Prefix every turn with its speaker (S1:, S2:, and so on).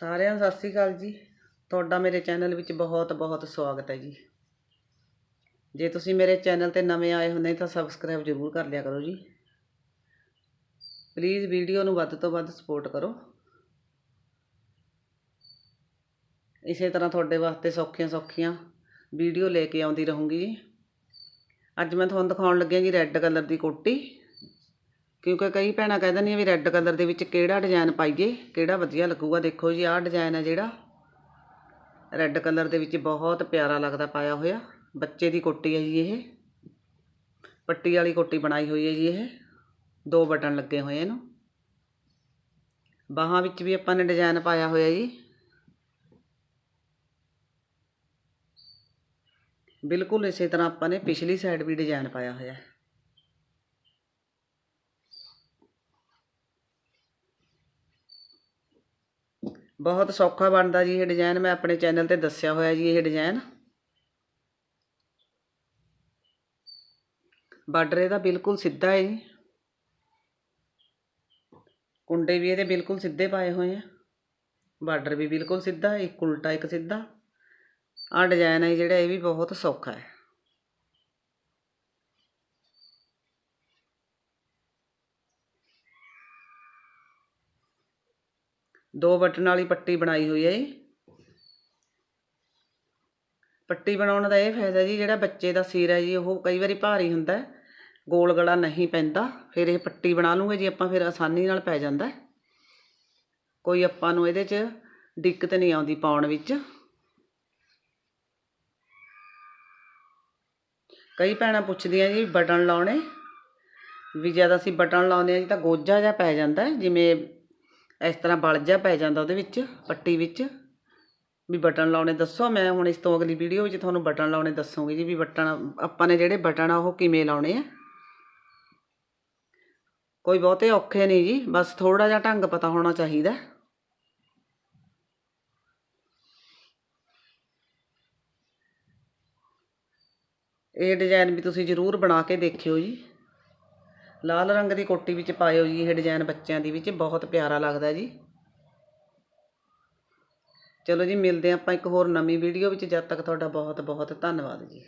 S1: ਸਾਰਿਆਂ ਨੂੰ ਸਤਿ ਸ੍ਰੀ ਅਕਾਲ ਜੀ। ਤੁਹਾਡਾ ਮੇਰੇ ਚੈਨਲ ਵਿੱਚ ਬਹੁਤ ਬਹੁਤ ਸਵਾਗਤ ਹੈ ਜੀ। ਜੇ ਤੁਸੀਂ ਮੇਰੇ ਚੈਨਲ ਤੇ ਨਵੇਂ ਆਏ ਹੁੰਦੇ ਤਾਂ ਸਬਸਕ੍ਰਾਈਬ ਜ਼ਰੂਰ ਕਰ ਲਿਆ ਕਰੋ ਜੀ। ਪਲੀਜ਼ ਵੀਡੀਓ ਨੂੰ ਵੱਧ ਤੋਂ ਵੱਧ ਸਪੋਰਟ ਕਰੋ। ਇਸੇ ਤਰ੍ਹਾਂ ਤੁਹਾਡੇ ਵਾਸਤੇ ਸੌਖੀਆਂ ਸੌਖੀਆਂ ਵੀਡੀਓ ਲੈ ਕੇ ਆਉਂਦੀ ਰਹੂੰਗੀ ਜੀ। ਅੱਜ ਮੈਂ ਤੁਹਾਨੂੰ ਦਿਖਾਉਣ ਲੱਗਿਆ ਜੀ ਰੈੱਡ ਕਲਰ ਦੀ ਕੋਟੀ। ਕਿਉਂਕਿ ਕਈ ਭੈਣਾਂ ਕਹਿ ਦਿੰਦੀਆਂ ਵੀ ਰੈੱਡ ਕਲਰ ਦੇ ਵਿੱਚ ਕਿਹੜਾ ਡਿਜ਼ਾਈਨ ਪਾਈਏ, ਕਿਹੜਾ ਵਧੀਆ ਲੱਗੂਗਾ। ਦੇਖੋ ਜੀ, ਆਹ ਡਿਜ਼ਾਈਨ ਹੈ ਜਿਹੜਾ। ਰੈੱਡ ਕਲਰ ਦੇ ਵਿੱਚ ਬਹੁਤ ਪਿਆਰਾ ਲੱਗਦਾ ਪਾਇਆ ਹੋਇਆ। ਬੱਚੇ ਦੀ ਕੋਟੀ ਹੈ ਜੀ ਇਹ। ਪੱਟੀ ਵਾਲੀ ਕੋਟੀ ਬਣਾਈ ਹੋਈ ਹੈ ਜੀ ਇਹ। ਦੋ ਬਟਨ ਲੱਗੇ ਹੋਏ ਇਹਨੂੰ। ਬਾਹਾਂ ਵਿੱਚ ਵੀ ਆਪਾਂ ਨੇ ਡਿਜ਼ਾਈਨ ਪਾਇਆ ਹੋਇਆ ਜੀ। ਬਿਲਕੁਲ ਇਸੇ ਤਰ੍ਹਾਂ ਆਪਾਂ ਨੇ ਪਿਛਲੀ ਸਾਈਡ ਵੀ ਡਿਜ਼ਾਈਨ ਪਾਇਆ ਹੋਇਆ। ਹੈ ਬਹੁਤ ਸੌਖਾ ਬਣਦਾ ਜੀ ਇਹ ਡਿਜ਼ਾਈਨ ਮੈਂ ਆਪਣੇ ਚੈਨਲ ਤੇ ਦੱਸਿਆ ਹੋਇਆ ਜੀ ਇਹ ਡਿਜ਼ਾਈਨ ਬਾਰਡਰ ਇਹਦਾ ਬਿਲਕੁਲ ਸਿੱਧਾ ਹੈ ਜੀ। ਕੁੰਡੇ ਵੀ ਇਹਦੇ ਬਿਲਕੁਲ ਸਿੱਧੇ ਪਾਏ ਹੋਏ ਆ। ਬਾਰਡਰ ਵੀ ਬਿਲਕੁਲ ਸਿੱਧਾ, ਇੱਕ ਉਲਟਾ, ਇੱਕ ਸਿੱਧਾ। ਆਹ ਡਿਜ਼ਾਈਨ ਹੈ ਜਿਹੜਾ, ਇਹ ਵੀ ਬਹੁਤ ਸੌਖਾ ਹੈ। ਦੋ ਬਟਨ ਵਾਲੀ ਪੱਟੀ ਬਣਾਈ ਹੋਈ ਹੈ ਜੀ। ਪੱਟੀ ਬਣਾਉਣ ਦਾ ਇਹ ਫਾਇਦਾ ਜੀ, ਜਿਹੜਾ ਬੱਚੇ ਦਾ ਸਿਰ ਹੈ ਜੀ, ਉਹ ਕਈ ਵਾਰੀ ਭਾਰੀ ਹੁੰਦਾ ਗੋਲ ਗਲਾ ਨਹੀਂ ਪੈਂਦਾ, ਫਿਰ ਇਹ ਪੱਟੀ ਬਣਾ ਲੂੰਗੇ ਜੀ, ਆਪਾਂ ਫਿਰ ਆਸਾਨੀ ਨਾਲ ਪੈ ਜਾਂਦਾ ਕੋਈ ਆਪਾਂ ਨੂੰ ਇਹਦੇ 'ਚ ਦਿੱਕਤ ਨਹੀਂ ਆਉਂਦੀ ਪਾਉਣ ਵਿੱਚ। ਕਈ ਭੈਣਾਂ ਪੁੱਛਦੀਆਂ ਜੀ, ਬਟਨ ਲਾਉਣੇ, ਵੀ ਜਦ ਅਸੀਂ ਬਟਨ ਲਾਉਂਦੇ ਆ ਜੀ, ਤਾਂ ਗੋਜਾ ਜਿਹਾ ਪੈ ਜਾਂਦਾ ਜਿਵੇਂ ਇਸ ਤਰ੍ਹਾਂ ਬਲ ਜਿਹਾ ਪੈ ਜਾਂਦਾ ਉਹਦੇ ਵਿੱਚ, ਪੱਟੀ ਵਿੱਚ। ਵੀ ਬਟਨ ਲਾਉਣੇ ਦੱਸੋ, ਮੈਂ ਹੁਣ ਇਸ ਤੋਂ ਅਗਲੀ ਵੀਡੀਓ ਵਿੱਚ ਤੁਹਾਨੂੰ ਬਟਨ ਲਾਉਣੇ ਦੱਸੂਗੀ ਜੀ, ਵੀ ਬਟਨ ਆਪਾਂ ਨੇ ਜਿਹੜੇ ਬਟਨ ਆ, ਉਹ ਕਿਵੇਂ ਲਾਉਣੇ ਆ। ਕੋਈ ਬਹੁਤੇ ਔਖੇ ਨਹੀਂ ਜੀ, ਬਸ ਥੋੜਾ ਜਿਹਾ ਢੰਗ ਪਤਾ ਹੋਣਾ ਚਾਹੀਦਾ। ਇਹ ਡਿਜ਼ਾਈਨ ਵੀ ਤੁਸੀਂ ਜ਼ਰੂਰ ਬਣਾ ਕੇ ਦੇਖਿਓ ਜੀ। ਲਾਲ ਰੰਗ ਦੀ ਕੋਟੀ ਵਿੱਚ ਪਾਇਓ ਜੀ ਇਹ ਡਿਜ਼ਾਈਨ ਬੱਚਿਆਂ ਦੀ ਵਿੱਚ ਬਹੁਤ ਪਿਆਰਾ ਲੱਗਦਾ ਜੀ। ਚਲੋ ਜੀ, ਮਿਲਦੇ ਆਪਾਂ ਇੱਕ ਹੋਰ ਨਵੀਂ ਵੀਡੀਓ ਵਿੱਚ। ਜਦ ਤੱਕ ਤੁਹਾਡਾ ਬਹੁਤ ਬਹੁਤ ਧੰਨਵਾਦ ਜੀ।